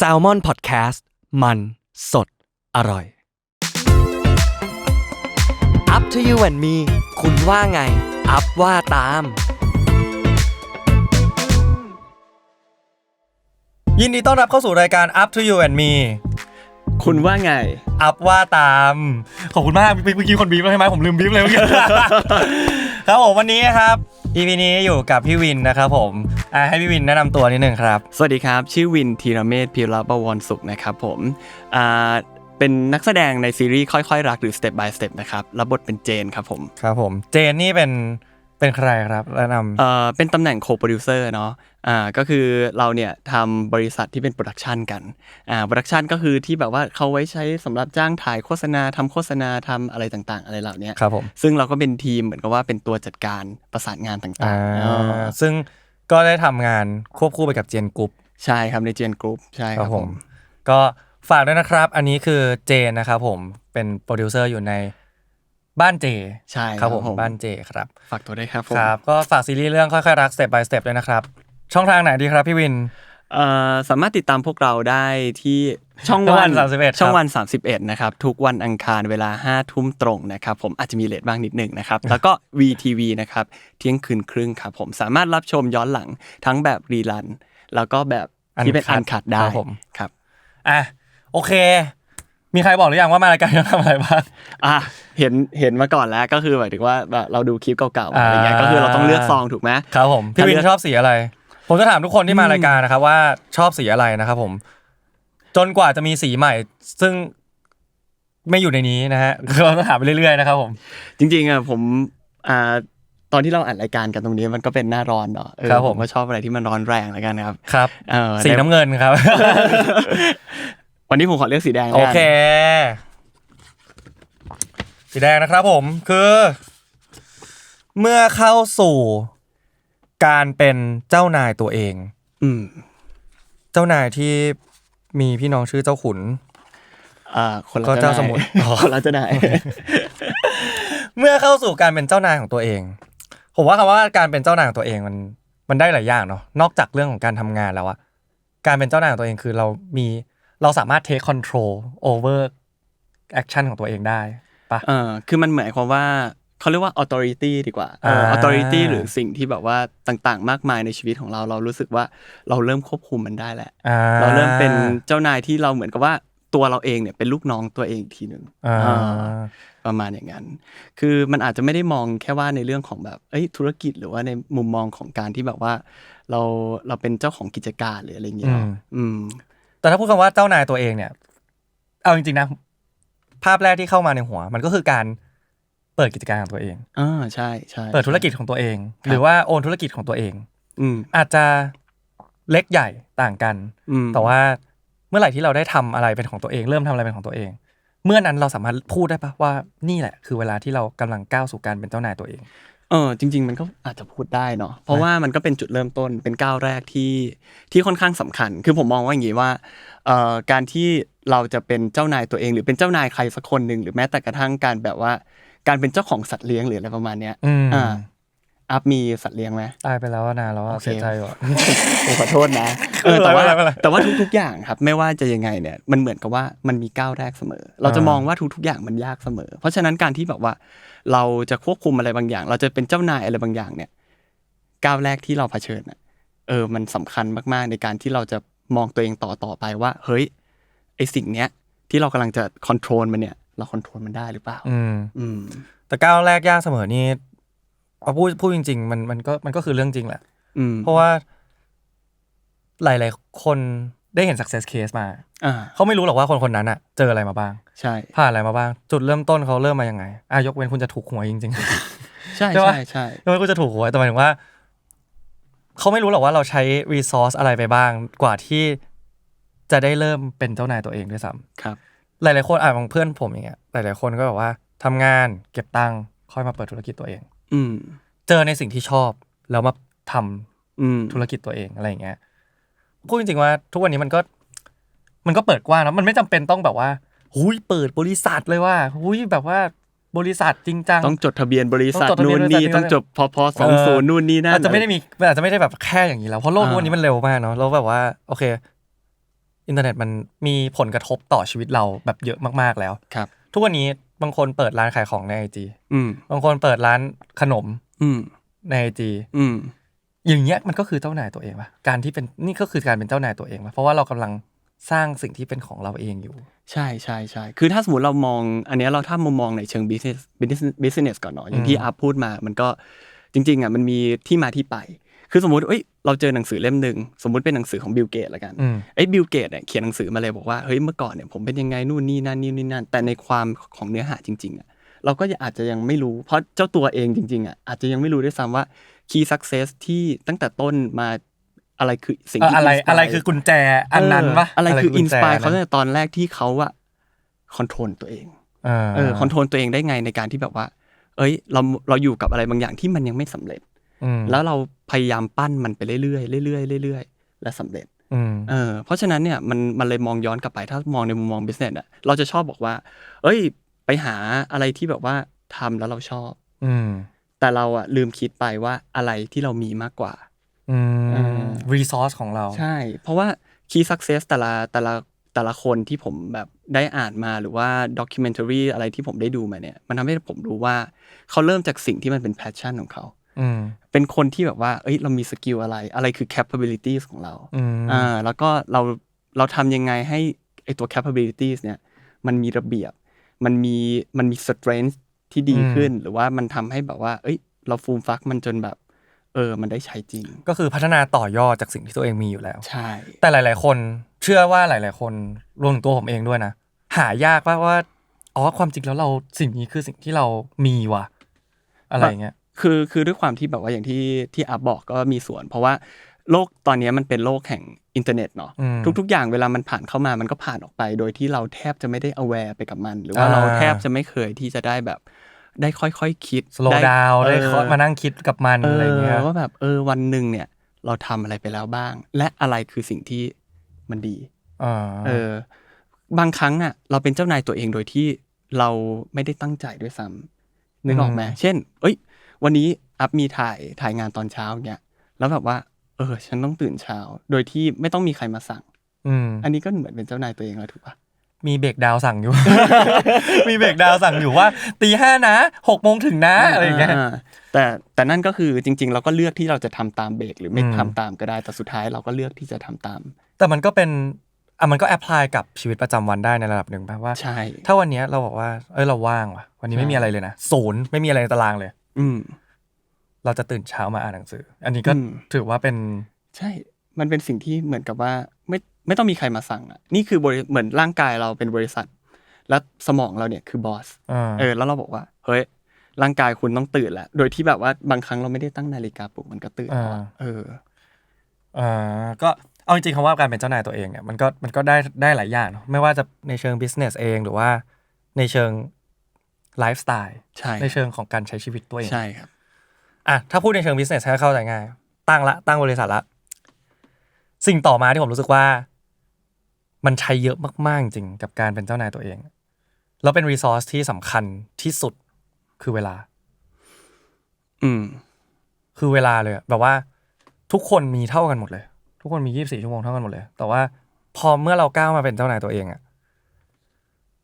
s a l ม o n PODCAST มันสดอร่อย Up to you and me คุณว่าไง อัพว่าตาม ยินดีต้อนรับเข้าสู่รายการ Up to You and Me คุณว่าไง อัพว่าตาม ขอบคุณมากเมื่อกี้คนบีบแล้วใช่ไหมผมลืมบีบเลยเมื่อกี้ ครับผมวันนี้ครับ EP นี้อยู่กับพี่วินนะครับผมอะให้พี่วินแนะนำตัวนิดนึงครับ สวัสดีครับ ชื่อวินธีรเมธพิรบวรสุขนะครับผมอ่าเป็นนักแสดงในซีรีส์ค่อยๆ รักหรือ Step by Step นะครับรับบทเป็นเจนครับผม ครับผม เจนนี่เป็น เป็นใครครับแนะนำเอ่อเป็นตำแหน่ง co-producer เนาะอ่าก็คือเราเนี่ยทำบริษัทที่เป็นโปรดักชันกันอ่าโปรดักชันก็คือที่แบบว่าเขาไว้ใช้สำหรับจ้างถ่ายโฆษณาทำโฆษณาทำอะไรต่างๆ อะไรเหล่านี้ครับผมซึ่งเราก็เป็นทีมเหมือนกับว่าเป็นตัวจัดการประสานงานต่าอ่างๆอ๋อซึ่งก็ได้ทำงานควบคู่ไปกับเจนกรุ๊ปใช่ครับในเจนกรุ๊ปใช่คครัรับบผผมมก็ฝากด้วยนะครับ อันนี้คือเจนนะครับผมเป็นโปรดิวเซอร์อยู่ใน บ้านเจใช่ครับผมบ้านเจครับฝากตัวด้วยครับผมครับ ก็ฝากซีรีส์เรื่องค่อยๆรัก step by step ด้วยนะครับ ช่องทางไหนดีครับพี่วินเอ่อสามารถติดตามพวกเราได้ที่ช่องช่องวัวันน31ช่องครับวัน 31 นะครับ ทุกวันอังคารเวลา 5 ทุ่มตรงนะครับ ผมอาจจะมีเลทบ้างนิดหนึ่งนะครับ แล้วก็ VTV นะครับ เที่ยงคืนครึ่งครับผมสามารถรับชมย้อนหลังทั้งแบบรีลัน แล้วก็แบบที่เป็น Uncut อันคัดได้ครับผมครับอะโอเค มีใครบอกหรือยังว่ามารายการจะทำอะไรบ้าง อะเห็นเห็นมาก่อนแล้วก็คือหมายถึงว่าแบบเราดูคลิปเก่าๆอะไรเงี้ยอ่าก็คือเราต้องเลือกซองถูกไหมครับผมพี่วินถ้าเลือกชอบสีอะไร ผมจะถามทุกคนที่มารายการนะครับว่าชอบสีอะไรนะครับผม จนกว่าจะมีสีใหม่ ซึ่งไม่อยู่ในนี้นะฮะคือเราต้องถามไปเรื่อยๆนะครับผม จริงๆอะผมอ่าตอนที่เราอัดรายการกันตรงนี้มันก็เป็นหน้าร้อนเนาะเออครับผมผมก็ชอบอะไรที่มันร้อนแรงแล้วกันครับ ครับเออสีน้ำเงินครับ วันนี้ผมขอเลือกสีแดงโอแล้วกันเค สีแดงนะครับผมคือ เมื่อเข้าสู่การเป็นเจ้านายตัวเอง อืมเจ้านายที่มีพี่น้องชื่อเจ้าขุน อ่า คนละก็เจ้าสมุทรอ๋อคนละเจ้านายเมื่อเข้าสู่การเป็นเจ้านายของตัวเอง ผมว่าคำว่าการเป็นเจ้านายของตัวเองมันมันได้หลายอย่างเนาะนอกจากเรื่องของการทำงานแล้วอะการเป็นเจ้านายของตัวเองคือเรามี เราสามารถ take control over action ของตัวเองได้ปะเออคือมันหมายความว่าเขาเรียกว่า authority ดีกว่าเอออ่า authority หรือสิ่งที่แบบว่าต่างๆ มากมายในชีวิตของเรา เรารู้สึกว่าเราเริ่มควบคุมมันได้แหละอ่เราเริ่มเป็นเจ้านายที่เราเหมือนกับว่าตัวเราเองเนี่ยเป็นลูกน้องตัวเองอีกทีหนึ่งอ่าอ่าประมาณอย่างนั้น คือมันอาจจะไม่ได้มองแค่ว่าในเรื่องของแบบเอ้ยธุรกิจหรือว่าในมุมมองของการที่แบบว่า เราเราเป็นเจ้าของกิจการหรืออะไรอย่างเงี้ยเนอะอืม แต่ถ้าพูดคำว่าเจ้านายตัวเองเนี่ย เอาจริงๆนะ ภาพแรกที่เข้ามาในหัว มันก็คือการเปิดกิจการของตัวเองอ่าใช่ใช่เปิดธุรกิจของตัวเองครับหรือว่าโอนธุรกิจของตัวเอง อืมอาจจะเล็กใหญ่ต่างกันอืมแต่ว่าเมื่อไหร่ที่เราได้ทำอะไรเป็นของตัวเอง เริ่มทำอะไรเป็นของตัวเอง เมื่อนั้นเราสามารถพูดได้ปะว่านี่แหละ คือเวลาที่เรากำลังก้าวสู่การเป็นเจ้านายตัวเอง เออจริง ๆ มันก็อาจจะพูดได้เนาะเพราะว่ามันก็เป็นจุดเริ่มต้นเป็นก้าวแรกที่ที่ค่อนข้างสำคัญ คือผมมองว่าอย่างนี้ว่าเอ่อการที่เราจะเป็นเจ้านายตัวเอง หรือเป็นเจ้านายใครสักคนหนึ่งหรือแม้แต่กระทั่งการแบบว่า การเป็นเจ้าของสัตว์เลี้ยงหรืออะไรประมาณเนี้ยอืมอ่าอัพมีสัตว์เลี้ยงไหมตายไปแล้วนานแล้วอะโอเคเสียใจว่ะผมขอโทษนะเออแต่ว่าไม่เป็นไรไม่เป็นไรแต่ว่าทุกๆอย่างครับ ไม่ว่าจะยังไงเนี่ยมันเหมือนกับว่ามันมีก้าวแรกเสมอ เราจะอ่ามมองว่าทุกๆอย่างมันยากเสมอ เพราะฉะนั้นการที่แบบว่า เราจะควบคุมอะไรบางอย่าง เราจะเป็นเจ้านายอะไรบางอย่างเนี่ย ก้าวแรกที่เราเผชิญน่ะเออ มันสำคัญมากๆ ในการที่เราจะมองตัวเองต่อต่อไปว่า เฮ้ยไอสิ่งเนี้ย ที่เรากำลังจะคอนโทรลมันเนี่ย เราคอนโทรลมันได้หรือเปล่า อืมอืมแต่ก้าวแรกยากเสมอนี่เอาพูดพูดจริง ๆ มันมันก็มันก็คือเรื่องจริงแหละอืมเพราะว่า หลาย ๆ คน ได้เห็น success case มาอ่าเขาไม่รู้หรอกว่าคนคนนั้นอะเจออะไรมาบ้าง ใช่ผ่านอะไรมาบ้าง จุดเริ่มต้นเขาเริ่มมายังไงอะยกเว้นคุณจะถูกหวยจริงๆใช่ใช่ปะใช่ใช่ยกเว้นคุณจะถูกหวยแต่หมายถึงว่าเขาไม่รู้หรอกว่าเราใช้ resource อะไรไปบ้าง กว่าที่จะได้เริ่มเป็นเจ้านายตัวเองด้วยซ้ำ ครับ หลายๆคนอะบางเพื่อนผมอย่างเงี้ยหลายๆคนก็แบบว่าทำงานเก็บตังค์ค่อยมาเปิดธุรกิจตัวเอง อืม เจอในสิ่งที่ชอบแล้วมาทำอืม ธุรกิจตัวเองอะไรอย่างเงี้ย พูดจริงๆว่า ทุกวันนี้มันก็ มันก็เปิดกว้างนะมันไม่จำเป็นต้องแบบว่าหุยเปิดบริษัทเลยว่าหุยแบบว่าบริษัทจริงจังต้องจดทะเบียนบริษัทต้องจดทะเบียนู่นนบริษัทนี่นี่ต้องจบพพสองศูนย์นู่นนี่นั่นอาจจะไม่ได้มีอาจจะไม่ได้แบบแค่อย่างนี้แล้วเพราะโลกอ่าทุกวันนี้มันเร็วมากเนาะแล้วแบบว่า โอเค อินเทอร์เน็ตมันมีผลกระทบต่อชีวิตเราแบบเยอะมากๆแล้วครับ ทุกวันนี้บางคนเปิดร้านขายของในไอจีอืมบางคนเปิดร้านขนมอืมในไอจี อืมอย่างเงี้ยมันก็คือเจ้านายตัวเองปะการที่เป็นนี่ก็คือการเป็นเจ้านายตัวเองปะเพราะว่าเรากำลังสร้างสิ่งที่เป็นของเราเองอยู่ ใช่ใช่ใช่คือถ้าสมมติเรามอง อันเนี้ยเราถ้ามุมมองในเชิง business business business ก่อนเนาะอย่างที่อืมอัพพูดมา มันก็จริง ๆอะมันมีที่มาที่ไป คือสมมติเอ้ยเราเจอหนังสือเล่มหนึ่งสมมติเป็นหนังสือของบิลเกตละกันอืมไอ้บิลเกตเนี่ยเขียนหนังสือมาเลยบอกว่าเฮ้ยเมื่อก่อนเนี่ยผมเป็นยังไงนู่นนี่นั่นนี่นี่นั่นแต่ในความของเนื้อหาจริงๆอะเราก็อาจจะยังไม่รู้ เพราะเจ้าตัวเองจริงๆอะอาจจะยังไม่รู้ด้วยซ้ำว่า key success ที่ตั้งแต่ต้นมาอะไรคือสิ่งเอ่อที่อะไร inspire อะไรคือกุญแจอันนั้นปะเอะไรคืออินกุญสแจปายเขานั้นตั้งแต่ตอนแรกที่เขาอะคอนโทรลตัวเองอ่าเออคอนโทรลตัวเองได้ไงในการที่แบบว่า เอ้ย เราเราอยู่กับอะไรบางอย่างที่มันยังไม่สำเร็จอืมแล้วเราพยายามปั้นมันไปเรื่อยๆเรื่อยๆเรื่อยๆและสำเร็จอืมเออเพราะฉะนั้นเนี่ยมันมันเลยมองย้อนกลับไปถ้ามองในมุมมอง business อะเราจะชอบบอกว่า เอ้ย ไปหาอะไรที่แบบว่าทำแล้วเราชอบ อืม แต่เราอะลืมคิดไปว่าอะไรที่เรามีมากกว่าอืเอมอรีซอสของเรา ใช่ เพราะว่า key success แต่ละแต่ละแต่ละคนที่ผมแบบได้อ่านมาหรือว่า documentary อะไรที่ผมได้ดูมาเนี่ย มันทำให้ผมรู้ว่าเขาเริ่มจากสิ่งที่มันเป็น passion ของเขาอืมเป็นคนที่แบบว่า เอ้ย เรามีสกิลอะไร อะไรคือ capabilities ของเราอืมอ่าแล้วก็เราเราทำยังไงให้ไอตัว capabilities เนี่ย มันมีระเบียบ มันมีมันมี strength ที่ดีขึ้น หรือว่ามันทำให้แบบว่า เอ้ย เราฟูมฟักมันจนแบบ เออ มันได้ใช้จริง ก็คือพัฒนาต่อยอดจากสิ่งที่ตัวเองมีอยู่แล้ว ใช่ แต่หลาย ๆ คนเชื่อว่าหลาย ๆ คนรวมถึงตัวผมเองด้วยนะ หายากว่าว่าอ๋อความจริงแล้วเราสิ่งนี้คือสิ่งที่เรามีว่ะ อะไรอย่างเงี้ยคือคือด้วยความที่แบบว่าอย่างที่ที่อัพบอกก็มีส่วน เพราะว่าโลกตอนนี้มันเป็นโลกแห่ง อินเทอร์เน็ตเนาะอืมทุก ๆ อย่างเวลามันผ่านเข้ามามันก็ผ่านออกไป โดยที่เราแทบจะไม่ได้ aware ไปกับมัน หรือว่าอ่าเราแทบจะไม่เคยที่จะได้แบบได้ค่อยๆคคิดสโลว์ดาวได้เออมานั่งคิดกับมันเออะไรเงี้ยอว่าแบบเออวันหนึ่งเนี่ยเราทำอะไรไปแล้วบ้าง และอะไรคือสิ่งที่มันดีอ่าเออ บางครั้งอะ เราเป็นเจ้านายตัวเองโดยที่เราไม่ได้ตั้งใจด้วยซ้ำนึกออกไหมเช่น เอ้ย วันนี้อัพมีถ่ายถ่ายงานตอนเช้าเนี่ยแล้วแบบว่า เออ ฉันต้องตื่นเช้า โดยที่ไม่ต้องมีใครมาสั่ง อืมอันนี้ก็เหมือนเป็นเจ้านายตัวเองแล้วถูกปะมีเบรกดาวน์สั่งอยู่ มีเบรกดาวน์สั่งอยู่ว่าตีห้านะหกโมงถึงนะอะไรอย่างเงี้ยาแต่แต่นั่นก็คือจริง ๆ เราก็เลือกที่เราจะทำตามเบรกหรือไม่อืมทำตามก็ได้แต่สุดท้ายเราก็เลือกที่จะทำตาม แต่มันก็เป็นอะมันก็แอพพลายกับชีวิตประจำวันได้ในระดับหนึ่งป่ะว่า ใช่ ถ้าวันเนี้ยเราบอกว่า เอ้ยเราว่างว่ะ วันนี้ไม่มีอะไรเลยนะศูนย์ไม่มีอะไรในตารางเลย อืม เราจะตื่นเช้ามาอ่านหนังสือ อันนี้ก็อืมถือว่าเป็นใช่ มันเป็นสิ่งที่เหมือนกับว่าไม่ไม่ต้องมีใครมาสั่งอะ นี่คือบริเหมือนร่างกายเราเป็นบริษัท แล้วสมองเราเนี่ยคือบอสอ่าเออ แล้วเราบอกว่า เฮ้ย ร่างกายคุณต้องตื่นแล้ว โดยที่แบบว่าบางครั้งเราไม่ได้ตั้งนาฬิกาปลุกมันก็ตื่นแล้วอะเอออ่าก็เอาจริงๆคำว่าการเป็นเจ้านายตัวเองเนี่ยมันก็มันก็ได้ได้หลายอย่างเนอะไม่ว่าจะในเชิง business เองหรือว่าในเชิงไลฟ์สไตล์ใช่ในเชิงของการใช้ชีวิตตัวเองใช่ครับ อะถ้าพูดในเชิง business ให้เข้าใจง่าย ตั้งละตั้งบริษัทละ สิ่งต่อมาที่ผมรู้สึกว่า มันใช้เยอะมากๆจริงกับการเป็นเจ้านายตัวเอง แล้วเป็น resource ที่สำคัญที่สุดคือเวลา อืม คือเวลาเลยอะแบบว่า ทุกคนมีเท่ากันหมดเลย ทุกคนมี24ชั่วโมงเท่ากันหมดเลย แต่ว่าพอเมื่อเราก้าวมาเป็นเจ้านายตัวเองอะ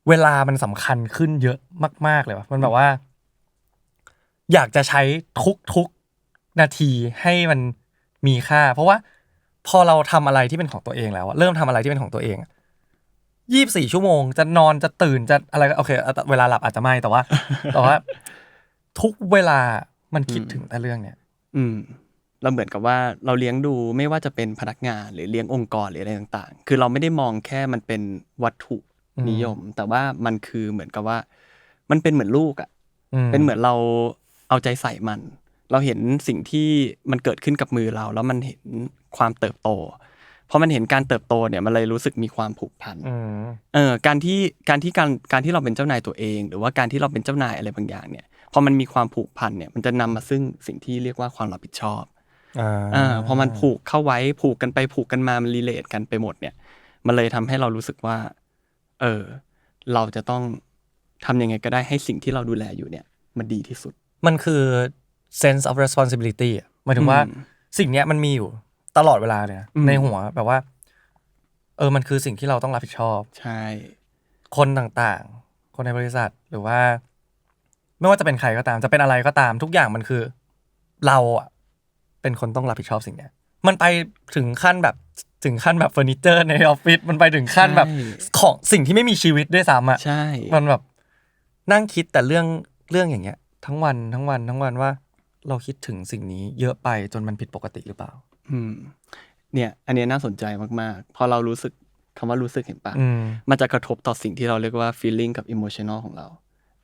เวลามันสำคัญขึ้นเยอะมาก ๆ เลยว่ะมันแบบว่า อยากจะใช้ทุกทุกๆนาทีให้มันมีค่า เพราะว่าพอเราทำอะไรที่เป็นของตัวเองแล้วอะเริ่มทำอะไรที่เป็นของตัวเองยี่สี่ชั่วโมง จะนอนจะตื่นจะอะไรก็โอเคเอาแต่เวลาหลับอาจจะไม่แต่ว่าแต่ว่า ทุกเวลามันคิดถึงแต่เรื่องเนี้ยอืมเราเหมือนกับว่าเราเลี้ยงดูไม่ว่าจะเป็นพนักงานหรือเลี้ยงองค์กรหรืออะไรต่าง ๆ คือเราไม่ได้มองแค่มันเป็นวัตถุอืมนิยม แต่ว่ามันคือเหมือนกับว่า มันเป็นเหมือนลูกอะอืมเป็นเหมือนเรา เอาใจใส่มัน เราเห็นสิ่งที่มันเกิดขึ้นกับมือเรา แล้วมันเห็นความเติบโตพอมันเห็นการเติบโตเนี่ยมันเลยรู้สึกมีความผูกพันอืมเออการที่การที่การการที่เราเป็นเจ้านายตัวเอง หรือว่าการที่เราเป็นเจ้านายอะไรบางอย่างเนี่ยพอมันมีความผูกพันเนี่ยมันจะนำมาซึ่งสิ่งที่เรียกว่าความรับผิดชอบอ่าอ่าพอมันผูกเข้าไว้ผูกกันไปผูกกันมามันรีเลทกันไปหมดเนี่ย มันเลยทำให้เรารู้สึกว่า เออ เราจะต้องทำยังไงก็ได้ให้สิ่งที่เราดูแลอยู่เนี่ย มันดีที่สุด มันคือ sense of responsibility อะหมายถึงว่าอืมสิ่งเนี้ยมันมีอยู่ตลอดเวลาเลยนะอืมในหัวแบบว่า เออมันคือสิ่งที่เราต้องรับผิดชอบ ใช่ คนต่างๆ คนในบริษัทหรือว่า ไม่ว่าจะเป็นใครก็ตาม จะเป็นอะไรก็ตาม ทุกอย่างมันคือ เราอะเป็นคนต้องรับผิดชอบสิ่งเนี้ย มันไปถึงขั้นแบบถึงขั้นแบบเฟอร์นิเจอร์ในออฟฟิศมันไปถึงขั้นแบบใช่ของสิ่งที่ไม่มีชีวิตด้วยซ้ำอะใช่ มันแบบนั่งคิดแต่เรื่องเรื่องอย่างเงี้ย ทั้งวันทั้งวันทั้งวันว่า เราคิดถึงสิ่งนี้เยอะไปจนมันผิดปกติหรือเปล่า อืม เนี่ย อันเนี้ยน่าสนใจมากๆ พอเรารู้สึกคำว่ารู้สึกเห็นปะอืมมันจะกระทบต่อสิ่งที่เราเรียกว่า feeling กับ emotional ของเรา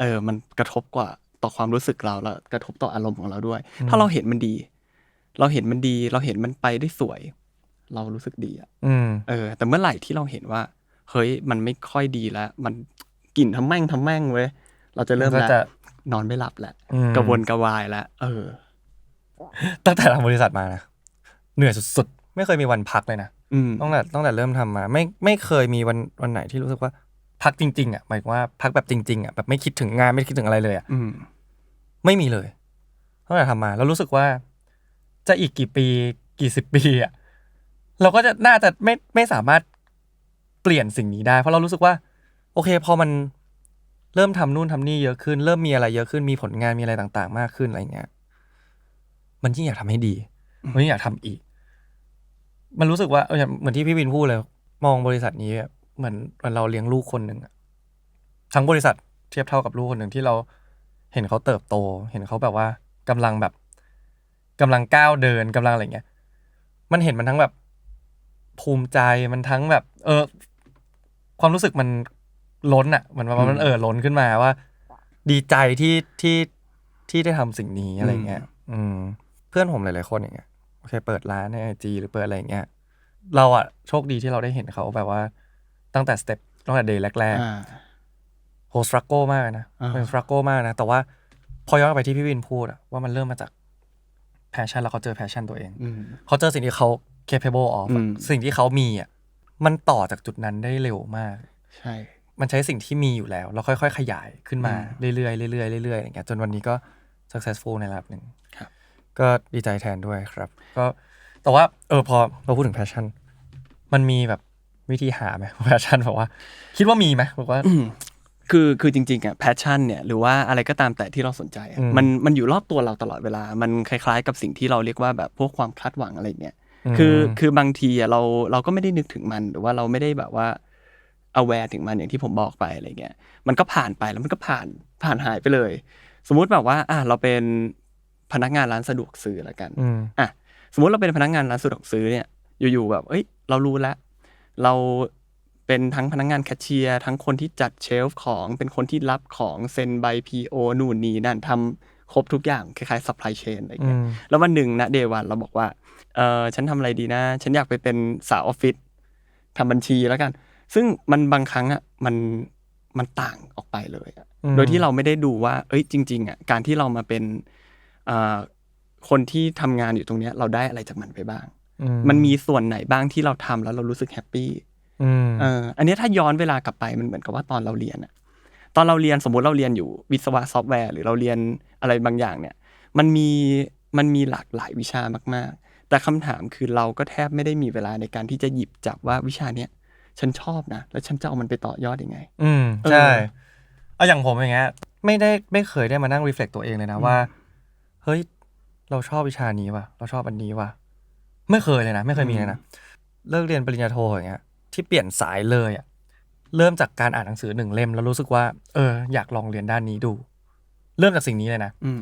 เออ มันกระทบกว่าต่อความรู้สึกเราแล้วกระทบต่ออารมณ์ของเราด้วย ถ้าเราเห็นมันดี เราเห็นมันดี เราเห็นมันไปได้สวย เรารู้สึกดีอะอืมเออ แต่เมื่อไหร่ที่เราเห็นว่า เฮ้ย มันไม่ค่อยดีแล้ว มันกลิ่นทำแม่งทำแม่งเว้ย เราจะเริ่มมันก็แล้วจะ นอนไม่หลับแล้วอืมกระวนกระวายแล้วเออ ตั้งแต่ทำบริษัทมานะเหนื่อยสุดๆ ไม่เคยมีวันพักเลยนะอืมตั้งแต่ตั้งแต่เริ่มทำมา ไม่ไม่เคยมีวันวันไหนที่รู้สึกว่าพักจริง ๆ อะหมายถึงว่าพักแบบจริง ๆอะแบบไม่คิดถึงงานไม่คิดถึงอะไรเลยอะอืมไม่มีเลยตั้งแต่ทำมา แล้วรู้สึกว่า จะอีกกี่ปี กี่สิบปีอะเราก็จะน่าจะไม่ไม่สามารถเปลี่ยนสิ่งนี้ได้ เพราะเรารู้สึกว่า โอเค พอมัน เริ่มทำนู่นทำนี่เยอะขึ้น เริ่มมีอะไรเยอะขึ้นมีผลงานมีอะไรต่างๆ มากขึ้นอะไรเงี้ย มันยิ่งอยากทำให้ดี มันยิ่งอยากทำอีก มันรู้สึกว่าเออเหมือนที่พี่วินพูดเลย มองบริษัทนี้อะเหมือนเหมือนเราเลี้ยงลูกคนหนึ่งอะทั้งบริษัทเทียบเท่ากับลูกคนหนึ่งที่เราเห็นเขาเติบโต เห็นเขาแบบว่ากำลังแบบกำลังก้าวเดินกำลังอะไรเงี้ย มันเห็นมันทั้งแบบภูมิใจมันทั้งแบบ เออ ความรู้สึกมัน ล้นอะเหมือนว่ามันเออล้นขึ้นมาว่า ดีใจที่ที่ที่ได้ทำสิ่งนี้อะไรเงี้ย อืม เพื่อนผมหลายๆคนอย่างเงี้ยโอเค เปิดร้านในไอจีหรือเปิดอะไรอย่างเงี้ยเราอะโชคดีที่เราได้เห็นเขาแบบว่า ตั้งแต่สเต็ปตั้งแต่เดย์แรกอ่าๆโหสตรั g โกมากเลยนะอ่าเป็นสตรั g โกมากนะ แต่ว่าพอย้อนกลับไปที่พี่วินพูดอะว่ามันเริ่มมาจากแพชชั่นแล้วเขาเจอแพชชั่นตัวเองอืมเขาเจอสิ่งที่เขา capable of อะอืมสิ่งที่เขามีอะมันต่อจากจุดนั้นได้เร็วมาก ใช่ มันใช้สิ่งที่มีอยู่แล้วแล้วค่อย ๆ ขยายขึ้นมาอืมเรื่อยๆเรื่อยๆเรื่อยๆอย่างเงี้ยจนวันนี้ก็ successful ในระดับหนึ่งครับ ก็ดีใจแทนด้วยครับ ก็แต่ว่าเออพอเราพูดถึง passion มันมีแบบวิธีหาไหม passion บอกว่า คิดว่ามีไหมบอกว่า คือคือจริงๆอะแพชชั่นเนี่ยหรือว่าอะไรก็ตามแต่ที่เราสนใจอะอืมมันมันอยู่รอบตัวเราตลอดเวลา มันคล้ายๆ กับสิ่งที่เราเรียกว่าแบบพวกความคาดหวังอะไรเงี้ยอืมคือคือบางทีอะเราเราก็ไม่ได้นึกถึงมันหรือว่าเราไม่ได้แบบว่า aware ถึงมันอย่างที่ผมบอกไปอะไรเงี้ยมันก็ผ่านไปแล้วมันก็ผ่านผ่านหายไปเลย สมมุติแบบว่าอะเราเป็นพนักงานร้านสะดวกซื้อละกันอืมอะสมมุติเราเป็นพนักงานร้านสะดวกซื้อเนี่ย อยู่ๆแบบ เอ้ย เรารู้แล้วเราเป็นทั้งพนักงานแคชเชียร์ทั้งคนที่จัดเชลฟ์ของเป็นคนที่รับของเซ็นใบ PO นู่นนี่นั่นทำครบทุกอย่างคล้ายๆ supply chain อะไรเงี้ยอืมแล้ววันหนึ่งนะเดวันเราบอกว่าเออฉันทำอะไรดีนะ ฉันอยากไปเป็นสาวออฟฟิศทำบัญชีแล้วกัน ซึ่งมันบางครั้งอะมันมันต่างออกไปเลยอะอืมโดยที่เราไม่ได้ดูว่า เอ้ยจริงๆอะการที่เรามาเป็นอ่าคนที่ทำงานอยู่ตรงเนี้ย เราได้อะไรจากมันไปบ้างอืมันมีส่วนไหนบ้างที่เราทำแล้วเรารู้สึกแฮปปี้อืมเอออันเนี้ยถ้าย้อนเวลากลับไปมันเหมือนกับว่าตอนเราเรียนอะตอนเราเรียนสมมุติเราเรียนอยู่วิศวะซอฟต์แวร์หรือเราเรียนอะไรบางอย่างเนี่ย มันมีมันมีหลากหลายวิชามาก ๆ แต่คำถามคือเราก็แทบไม่ได้มีเวลาในการที่จะหยิบจับว่าวิชาเนี้ย ฉันชอบนะ แล้วฉันจะเอามันไปต่อยอดยังไง อืมเออใช่เอาอย่างผมอย่างเงี้ยไม่ได้ไม่เคยได้มานั่งรีเฟล็กตัวเองเลยนะว่า เฮ้ย เราชอบวิชานี้ว่ะ เราชอบอันนี้ว่ะ ไม่เคยเลยนะ ไม่เคยมีเลยนะ เลิกเรียนปริญญาโทอย่างเงี้ย ที่เปลี่ยนสายเลยอะเริ่มจากการอ่านหนังสือหนึ่งเล่ม แล้วรู้สึกว่า เออ อยากลองเรียนด้านนี้ดู เริ่มจากสิ่งนี้เลยนะอืม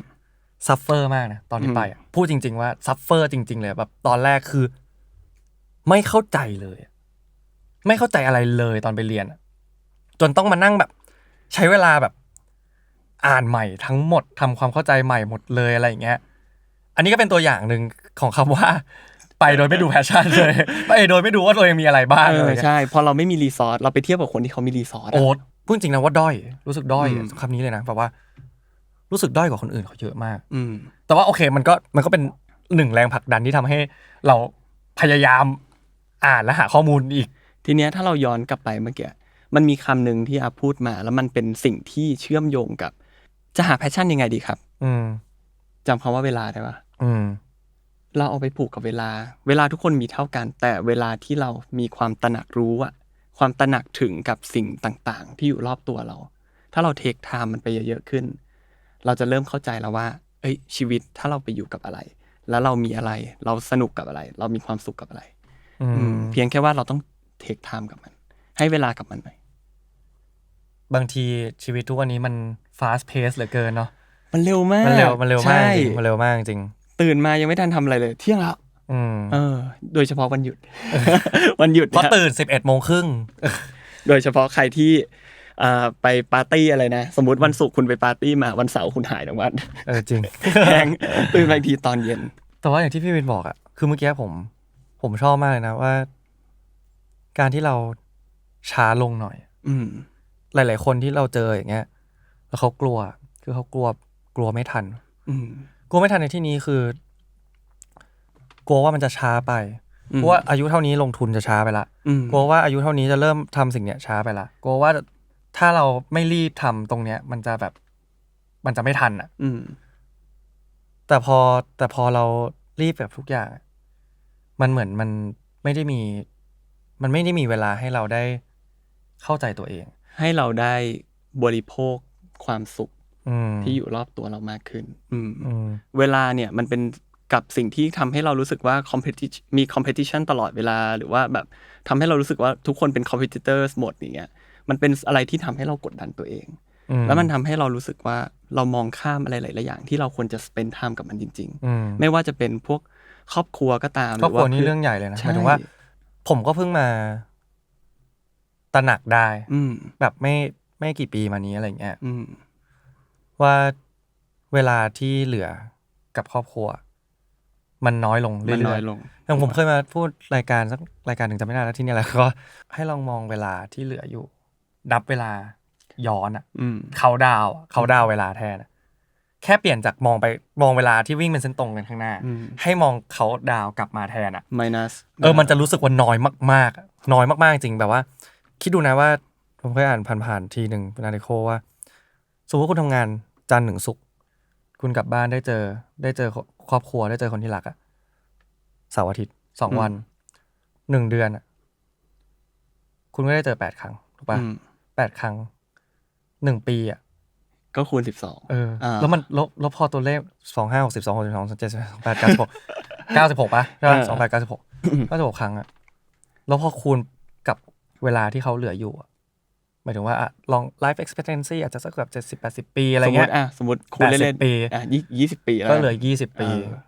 ซัฟเฟอร์มากนะตอนที่อืมไปอะพูดจริง ๆ ว่าซัฟเฟอร์จริง ๆ เลยแบบตอนแรกคือ ไม่เข้าใจเลยอะ ไม่เข้าใจอะไรเลยตอนไปเรียนอะจนต้องมานั่งแบบ ใช้เวลาแบบ อ่านใหม่ทั้งหมดทำความเข้าใจใหม่หมดเลยอะไรอย่างเงี้ย อันนี้ก็เป็นตัวอย่างหนึ่งของคำว่า ไปโดยไม่ดูแพชชั่นเลยไปโดยไม่ดูว่าตัวเองมีอะไรบ้างเออะไรอเงี้ยใช่พอเราไม่มีรีซอสเราไปเทียบกับคนที่เขามีรีซอสโอ๊ตพูดจริงนะว่าด้อยรู้สึกด้อยอืมคำนี้เลยนะแบบว่ารู้สึกด้อยกว่าคนอื่นเขาเยอะมาก อืมแต่ว่าโอเคมันก็มันก็เป็นหนึ่งแรงผลักดันที่ทำให้เราพยายามอ่านและหาข้อมูลอีก ทีเนี้ยถ้าเราย้อนกลับไปเมื่อกี้มันมีคำหนึ่งที่อาพูดมา แล้วมันเป็นสิ่งที่เชื่อมโยงกับ จะหาแพชชั่นยังไงดีครับ อืมจำคำว่าเวลาได้ปะอืม เราเอาไปผูกกับเวลา เวลาทุกคนมีเท่ากัน แต่เวลาที่เรามีความตระหนักรู้อะความตระหนักถึงกับสิ่งต่างๆ ที่อยู่รอบตัวเรา ถ้าเราเทคไทม์มันไปเยอะๆขึ้น เราจะเริ่มเข้าใจแล้วว่า เอ้ย ชีวิตถ้าเราไปอยู่กับอะไร แล้วเรามีอะไร เราสนุกกับอะไร เรามีความสุขกับอะไร อือืมมเพียงแค่ว่าเราต้อง เทคไทม์กับมัน ให้เวลากับมันหน่อยบางทีชีวิตทุกวันนี้มัน fast pace เหลือเกินเนาะมันเร็วมากมันเร็วมันเร็วมากใช่จริงมันเร็วมากจริง ตื่นมายังไม่ทันทำอะไรเลย เที่ยงแล้วอืมเออ โดยเฉพาะวันหยุด วันหยุดเพราะนี่ยตื่นสิบเอ็ดโมงครึ่งโดยเฉพาะใครที่อ่าไปปาร์ตี้อะไรนะ สมมติวันศุกร์คุณไปปาร์ตี้มาวันเสาร์คุณหายทั้งวันเออจริงแหงตื่นมาอีกทีตอนเย็น แต่ว่าอย่างที่พี่วินบอกอะคือเมื่อกี้ผม ผมชอบมากเลยนะว่า การที่เราช้าลงหน่อย อืม หลาย ๆ คนที่เราเจออย่างเงี้ย แล้วเขากลัว คือเขากลัว กลัวไม่ทัน อืม กลัวไม่ทันในที่นี้คือ กลัวว่ามันจะช้าไปอืมกลัวว่าอายุเท่านี้ลงทุนจะช้าไปละอืม กลัวว่าอายุเท่านี้จะเริ่มทำสิ่งเนี้ยช้าไปละกลัวว่าถ้าเราไม่รีบทำตรงเนี้ย มันจะแบบ มันจะไม่ทันอะ อืม แต่พอแต่พอเรารีบแบบทุกอย่างอะมันเหมือนมันไม่ได้มี มันไม่ได้มีเวลาให้เราได้เข้าใจตัวเอง ให้เราได้บริโภคความสุขอืมที่อยู่รอบตัวเรามากขึ้นอืมอืมเวลาเนี่ยมันเป็นกับสิ่งที่ทำให้เรารู้สึกว่า competition มี competition ตลอดเวลา หรือว่าแบบทำให้เรารู้สึกว่าทุกคนเป็น competitors หมดอย่างเงี้ยมันเป็นอะไรที่ทำให้เรากดดันตัวเองอืมแล้วมันทำให้เรารู้สึกว่าเรามองข้ามอะไรหลาย ๆ อย่าง ที่เราควรจะ spend time กับมันจริงอืมๆไม่ว่าจะเป็นพวกครอบครัวก็ตามครอบครัวหนี่ว่าเรื่องใหญ่เลยนะหใช่มายถึงว่า ผมก็เพิ่งมาตระหนักได้ อืม แบบไม่ไม่กี่ปีมานี้อะไรเงี้ยอืม ว่าเวลาที่เหลือกับครอบครัว มันน้อยลงเรื่มันน้ออยยลงๆอย่างผมเคยมาพูดรายการสักรายการหนึ่งจำไม่ได้แล้วที่เนี่ยแหละก็ ให้ลองมองเวลาที่เหลืออยู่ นับเวลาย้อนอะอืม เขาดาวน์อะเขาดาวน์เวลาแทนอะ แค่เปลี่ยนจากมองไปมองเวลาที่วิ่งเป็นเส้นตรงกันข้างหน้าอืมให้มองเขาดาวน์กลับมาแทนอะ minus เออมันจะรู้สึกว่าน้อยมากๆอะน้อยมากๆจริงแบบว่า คิดดูนะว่าผมเคยอ่านผ่านๆทีหนึ่งเป็นอาร์ติโคว่าสมมติว่าคุณทำงานจันทร์ถึงศุกร์คุณกลับบ้านได้เจอ ได้เจอครอบครัวได้เจอคนที่รักอะเสาร์อาทิตย์สองวันหนึ่งเดือนอะคุณก็ได้เจอแปดครั้งถูกป่ะอืมแปดครั้งหนึ่งปีอะ ก็คูณสิบสองเอออ่าแล้วมันลบลบพอตัวเลขสองห้าหกสิบสองหกสิบสองเจ็ดสิบแปดเก้าสิบหกเก้าสิบหกป่ะใช่ป่ะสองแปดเก้าสิบหกเก้าสิบหกครั้งอะแล้วพอคูณกับเวลาที่เขาเหลืออยู่อะหมายถึงว่าอะลอง life expectancy อาจจะสักแบบเจ็ดสิบแปดสิบปีอะไรสมมเงี้ติยอะสมมติคูณเล่น80ปีๆอะยี่ยี่สิบปีแล้วก็เหลือยี่สิบปีเออ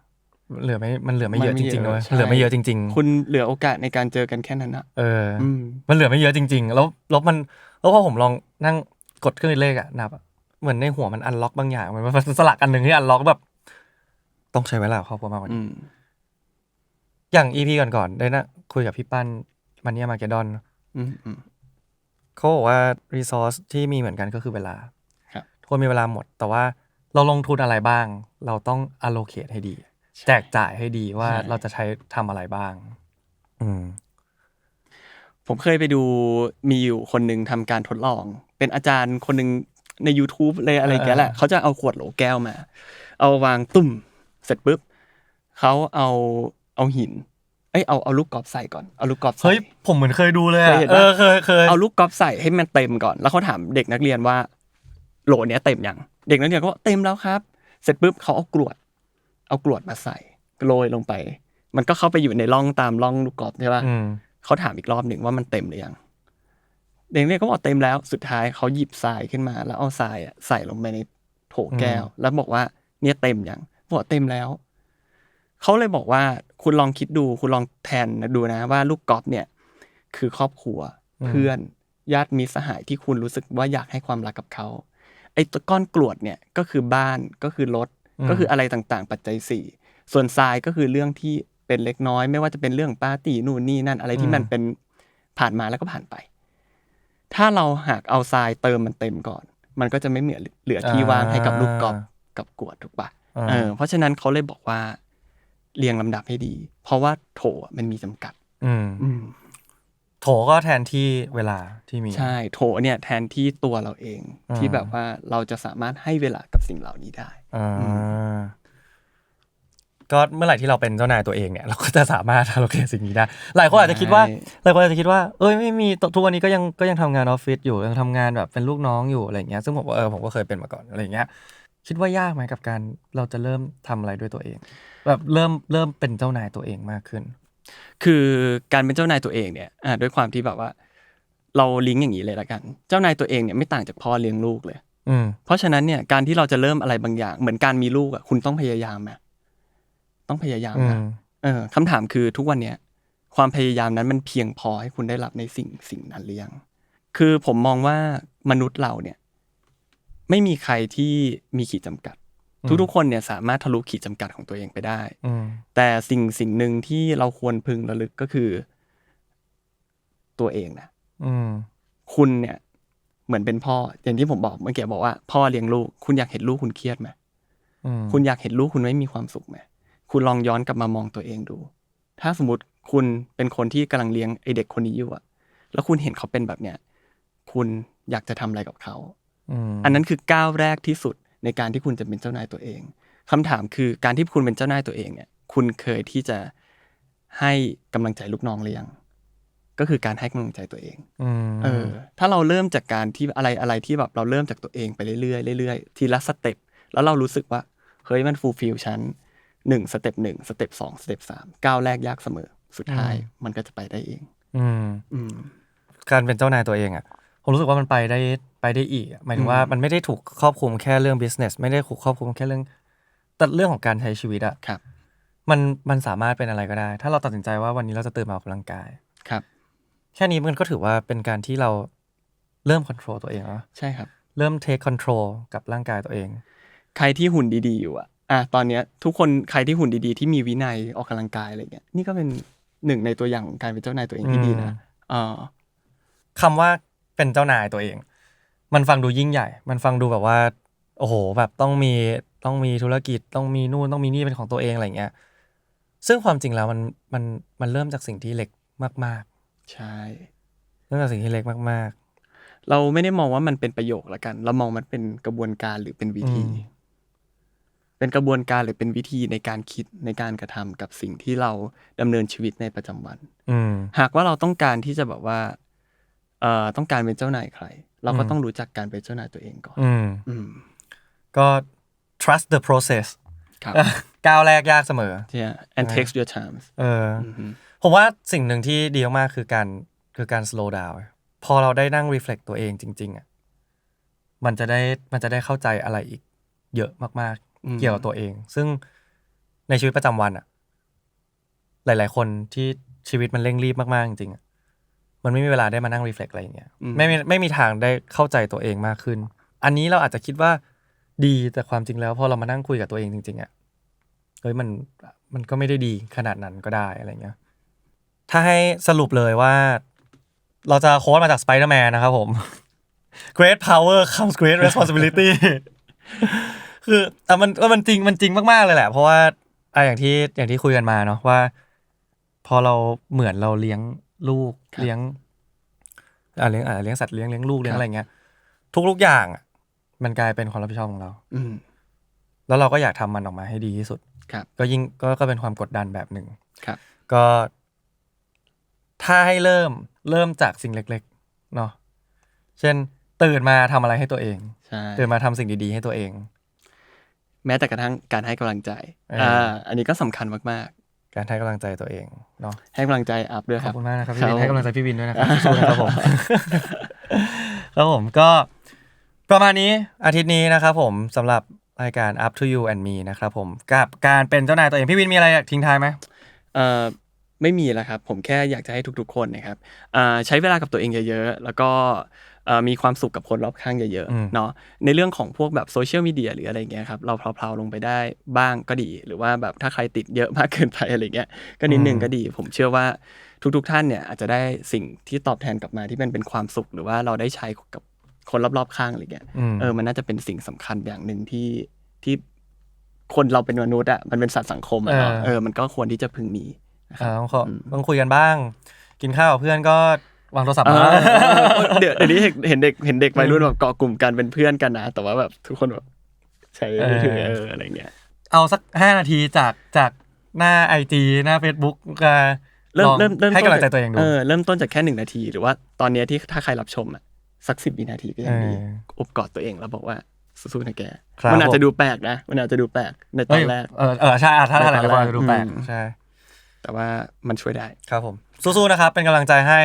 เหลือไม่มันเหลือไม่เยอะมันจไม่ริงๆเยอะเลยใช่เหลือไม่เยอะจริง ๆ คุณเหลือโอกาสในการเจอกันแค่นั้นอะเออออืมมันเหลือไม่เยอะจริง ๆ แล้วแล้วมันแล้วพอผมลองนั่งกดเครื่องคิดเลขอะนับอะ เหมือนในหัวมันอันล็อกบางอย่างเหมือนมันสลักอันหนึ่งที่อันล็อกแบบ ต้องใช้เวลากับครอบครัวมากกว่าอืนี้มอย่างอีพีก่อนๆได้นะคุยกับพี่ปั้นมันเนี่ยมาเกดอนอืมอืมเขาบอกว่ารีซอสที่มีเหมือนกันก็คือเวลาครับทุกคนมีเวลาหมด แต่ว่าเราลงทุนอะไรบ้าง เราต้อง allocate ให้ดี แจกจ่ายให้ดีว่าเราจะใช้ทำอะไรบ้าง อืมผมเคยไปดูมีอยู่คนหนึ่งทำการทดลอง เป็นอาจารย์คนหนึ่ง ใน YouTube เลยอะไรอย่างเงี้ยแหละเออเขาจะเอาขวดโหลแก้วมา เอาวางตุ่มเสร็จปุ๊บเขาเอาเอาหินเอ้ยเอาเอาลูกกอล์ฟใส่ก่อนเอาลูกกอล์ฟใส่เฮ้ยผมเหมือนเคยดูเลยเคอะยเห็นเอปะอเคยเคยเอาลูกกอล์ฟใส่ให้มันเต็มก่อน แล้วเขาถามเด็กนักเรียนว่า โหลเนี้ยเต็มยังเด็กนักเรียนก็บอกเต็มแล้วครับ เสร็จปุ๊บเขาเอากรวด เอากรวดมาใส่โรยลงไป มันก็เข้าไปอยู่ในร่องตามร่องลูกกอล์ฟใช่ปะอืมเขาถามอีกรอบหนึ่งว่ามันเต็มหรือยัง เด็กเนี่ยก็บอกเต็มแล้วสุดท้ายเขาหยิบทรายขึ้นมา แล้วเอาทรายอะใส่ลงไปในโถแก้ว แล้วบอกว่าเนี่ยเต็มยังบอกเต็มแล้ว เขาเลยบอกว่าคุณลองคิดดู คุณลองแทนดูนะว่าลูกกอล์ฟเนี่ย คือครอบครัวเพื่อนญาติมิตรสหายที่คุณรู้สึกว่าอยากให้ความรักกับเขาไอ้ตัวก้อนกรวดเนี่ยก็คือบ้านก็คือรถอืมก็คืออะไรต่างๆ ปัจจัยสี่ส่วนทรายก็คือเรื่องที่เป็นเล็กน้อย ไม่ว่าจะเป็นเรื่องปาร์ตี้นู่นนี่นั่นอะไรที่มันเป็นผ่านมาแล้วก็ผ่านไป ถ้าเราหากเอาทรายเติมมันเต็มก่อน มันก็จะไม่เหลือเหลือที่ว่างให้กับลูกกอล์ฟกับกรวดถูกปะอ่าเออเพราะฉะนั้นเขาเลยบอกว่าเรียงลำดับให้ดี เพราะว่าโถอะมันมีจำกัดอืมอืมโถก็แทนที่เวลาที่มีใช่โถเนี่ยแทนที่ตัวเราเองอ่าที่แบบว่าเราจะสามารถให้เวลากับสิ่งเหล่านี้ได้อ่า ก็เมื่อไหร่ที่เราเป็นเจ้านายตัวเองเนี่ยเราก็จะสามารถทำโอเคสิ่งนี้ได้หลายคนอาจจะคิดว่าใช่หลายคนอาจจะคิดว่าเอ้ยไม่มีทุกวันนี้ก็ยังก็ยังทำงานออฟฟิศอยู่ยังทำงานแบบเป็นลูกน้องอยู่อะไรอย่างเงี้ยซึ่งผมว่าเออผมก็เคยเป็นมาก่อนอะไรอย่างเงี้ยคิดว่ายากไหมกับการเราจะเริ่มทำอะไรด้วยตัวเอง แบบเริ่มเริ่มเป็นเจ้านายตัวเองมากขึ้น คือการเป็นเจ้านายตัวเองเนี่ยอ่าด้วยความที่แบบว่า เราลิงก์อย่างนี้เลยละกัน เจ้านายตัวเองเนี่ยไม่ต่างจากพ่อเลี้ยงลูกเลย อืมเพราะฉะนั้นเนี่ยการที่เราจะเริ่มอะไรบางอย่าง เหมือนการมีลูกอะคุณต้องพยายามไหม ต้องพยายามอืนะมเออคำถามคือทุกวันเนี้ยความพยายามนั้นมันเพียงพอให้คุณได้รับในสิ่งสิ่งนั้นหรือยัง คือผมมองว่ามนุษย์เราเนี่ย ไม่มีใครที่มีขีดจำกัด ทุกๆคนเนี่ยสามารถทะลุขีดจำกัดของตัวเองไปได้อืมแต่สิ่งสิ่งหนึ่งที่เราควรพึงระลึกก็คือ ตัวเองนะอืมคุณเนี่ย เหมือนเป็นพ่อ อย่างที่ผมบอกเมื่อกี้บอกว่าพ่อเลี้ยงลูก คุณอยากเห็นลูกคุณเครียดไหมอืมคุณอยากเห็นลูกคุณไม่มีความสุขไหม คุณลองย้อนกลับมามองตัวเองดู ถ้าสมมติคุณเป็นคนที่กำลังเลี้ยงไอเด็กคนนี้อยู่อะแล้วคุณเห็นเขาเป็นแบบเนี้ยคุณอยากจะทำอะไรกับเขามอันนั้นคือก้าวแรกที่สุดในการที่คุณจะเป็นเจ้านายตัวเองคำถามคือการที่คุณเป็นเจ้านายตัวเองเนี่ย คุณเคยที่จะให้กำลังใจลูกน้องหรือยังก็คือการให้กำลังใจตัวเองอืมเออ ถ้าเราเริ่มจากการที่อะไรอะไรที่แบบเราเริ่มจากตัวเองไปเรื่อยๆเรื่อยๆทีละสเต็ปแล้วเรารู้สึกว่าเฮ้ยมันฟูลฟิลฉัน หนึ่งสเต็ปหนึ่งสเต็ปสองสเต็ปสามก้าวแรกยากเสมอ สุดท้ายมันก็จะไปได้เอง อืมอืมการเป็นเจ้านายตัวเองอะผมรู้สึกว่ามันไปได้ไปได้อีกอะหมายถึงว่าอืมมันไม่ได้ถูกครอบคลุมแค่เรื่อง business ไม่ได้ถูกครอบคลุมแค่เรื่องแต่เรื่องของการใช้ชีวิตอะครับ มันมันสามารถเป็นอะไรก็ได้ ถ้าเราตัดสินใจว่าวันนี้เราจะตื่นมาออกกำลังกายครับ แค่นี้มันก็ถือว่าเป็นการที่เราเริ่ม control ตัวเองแล้วใช่ครับ เริ่ม take control กับร่างกายตัวเอง ใครที่หุ่นดีๆอยู่อะ อะตอนเนี้ยทุกคนใครที่หุ่นดีๆ ที่มีวินัยออกกำลังกายอะไรเงี้ยนี่ก็เป็นหนึ่งในตัวอย่างของการเป็นเจ้านายตัวเองที่ดีนะอ่าคำว่าเป็นเจ้านายตัวเอง มันฟังดูยิ่งใหญ่ มันฟังดูแบบว่า โอ้โห แบบต้องมีต้องมีธุรกิจต้องมีนู่นต้องมีนี่เป็นของตัวเองอะไรเงี้ยซึ่งความจริงแล้วมันมันมันเริ่มจากสิ่งที่เล็กมากใช่ๆเริ่มจากสิ่งที่เล็กมากเราไม่ได้มองว่ามันเป็นประโยคละกัน เรามองมันเป็นกระบวนการหรือเป็นวิธีอืม เป็นกระบวนการหรือเป็นวิธีในการคิดในการกระทำกับสิ่งที่เราดำเนินชีวิตในประจำวันๆอืมหากว่าเราต้องการที่จะแบบว่า เอ่อต้องการเป็นเจ้านายใคร เราก็อืมต้องรู้จักการเป็นเจ้านายตัวเองก่อนอืมอืมก็ trust the process ครับก้าวแรกยากเสมอเนี่ย and takes your time เออออือฮึผมว่าสิ่งหนึ่งที่ดีมากๆคือการคือการ slow down พอเราได้นั่ง reflect ตัวเองจริง ๆอะมันจะได้มันจะได้เข้าใจอะไรอีกเยอะมากอืมๆ เกี่ยวกับตัวเอง ซึ่งในชีวิตประจำวันอะหลาย ๆ คนที่ชีวิตมันเร่งรีบมาก ๆ จริงๆอะมันไม่มีเวลาได้มานั่ง reflect อะไรอย่างเงี้ยไม่มีไม่มีทางได้เข้าใจตัวเองมากขึ้น อันนี้เราอาจจะคิดว่าดีแต่ความจริงแล้วพอเรามานั่งคุยกับตัวเองจริง ๆอะเฮ้ยมันมันก็ไม่ได้ดีขนาดนั้นก็ได้อะไรเงี้ย ถ้าให้สรุปเลยว่า เราจะโค้ดมาจาก Spider-Man นะครับผม Great power comes great responsibility คืออะมันเออมันจริงมันจริงมากๆเลยแหละ เพราะว่าอะอย่างที่อย่างที่คุยกันมาเนาะว่า พอเราเหมือนเราเลี้ยงลูกครับเลี้ยงอะเลี้ยงอะเลี้ยงสัตว์เลี้ยงเลี้ยงลูกเลี้ยงครับ อะไรเงี้ยทุกๆอย่างอะมันกลายเป็นความรับผิดชอบของเรา อืม แล้วเราก็อยากทำมันออกมาให้ดีที่สุดครับก็ยิ่งก็ก็เป็นความกดดันแบบหนึ่งครับ ก็ ถ้าให้เริ่มเริ่มจากสิ่งเล็กๆเนาะเช่นตื่นมาทำอะไรให้ตัวเอง ใช่ ตื่นมาทำสิ่งดีๆให้ตัวเอง แม้แต่กระทั่งการให้กำลังใจเอออ่อ่าอันนี้ก็สำคัญมากการให้กำลังใจตัวเองเนาะๆให้กำลังใจอัพด้วยขคอรับบคุณมากนะครับพี่วินครับให้กำลังใจพี่วินด้วยนะครับสู้ๆนะครับผมครับผมก็ประมาณนี้อาทิตย์นี้นะครับผมสำหรับรายการ Up to You and Me นะครับผมกับการเป็นเจ้านายตัวเองพี่วินมีอะไรอยากทิ้งท้ายไหมเอ่อไม่มีแล้วครับ ผมแค่อยากจะให้ทุกๆคนนะครับอ่าใช้เวลากับตัวเองเยอะๆ แล้วก็เอ่อ มีความสุขกับคนรอบข้างเยอะอืมๆเนาะในเรื่องของพวกแบบโซเชียลมีเดียหรืออะไรเงี้ยครับเราเพลาๆลงไปได้บ้างก็ดี หรือว่าแบบถ้าใครติดเยอะมากเกินไปอะไรเงี้ยก็นิดนึงก็ดี ผมเชื่อว่าทุกๆท่านเนี่ยอาจจะได้สิ่งที่ตอบแทนกลับมาที่มันเป็นความสุข หรือว่าเราได้ใช้กับคนรอบๆข้างอะไรเงี้ยอืมเออมันน่าจะเป็นสิ่งสำคัญอย่างหนึ่งที่ที่คนเราเป็นมนุษย์อะมันเป็นสัตว์สังคมอะเนาะเออเออมันก็ควรที่จะพึงมีนะคอ่ารับต้องขออืมต้องคุยกันบ้าง กินข้าวกับเพื่อนก็ วางโทรศัพท์เอมาอเดี๋ยวเดี๋ยวนี้เห็นเด็กเห็นเด็กวัยรุ่นแบบเกาะกลุ่มกันเป็นเพื่อนกันนะ แต่ว่าแบบทุกคนแบบใช้มือถือเอออะไรเงี้ย เอาสักห้านาทีจากจากหน้าไอจีหน้า Facebook ก็เริ่มลองเริ่มเริ่มให้กำลังใจจากตัวเองดูเออเริ่มต้นจากแค่หนึ่งนาที หรือว่าตอนเนี้ยที่ถ้าใครรับชมอะสักสิบวินาทีก็ยังดีเอออบกอดตัวเองแล้วบอกว่าสู้ๆนะแกครับมันอาจผมจะดูแปลกนะ มันอาจจะดูแปลกในตอเอ้ยนแรก เออเออใช่อะถ้าถ้าหลายในตอนคนแรกอาจจะดูแปลกอืมใช่ แต่ว่ามันช่วยได้ ครับผม สู้ๆนะครับ เป็นกำลังใจให้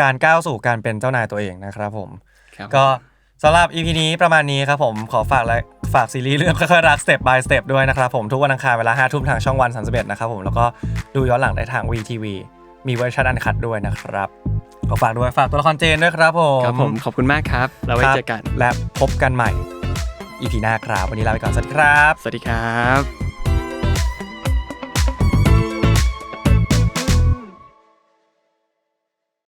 การก้าวสู่การเป็นเจ้านายตัวเองนะครับผม ครับก็สำหรับ EP นี้ประมาณนี้ครับผมขอฝากและฝากซีรีส์เรื่องค่อยๆรัก Step by Step ด้วยนะครับผมทุกวันอังคารเวลา5ทุ่มทางช่องวัน31นะครับผมแล้วก็ดูย้อนหลังได้ทาง VTV มีเวอร์ชันอันคัดด้วยนะครับขอฝากด้วยฝากตัวละครเจนด้วยครับผมครับผมขอบคุณมากครับแล้วไว้ครับเจอกัน และพบกันใหม่ EP หน้าครับวันนี้ลาไปก่อนสวัสดีครับ สวัสดีครับ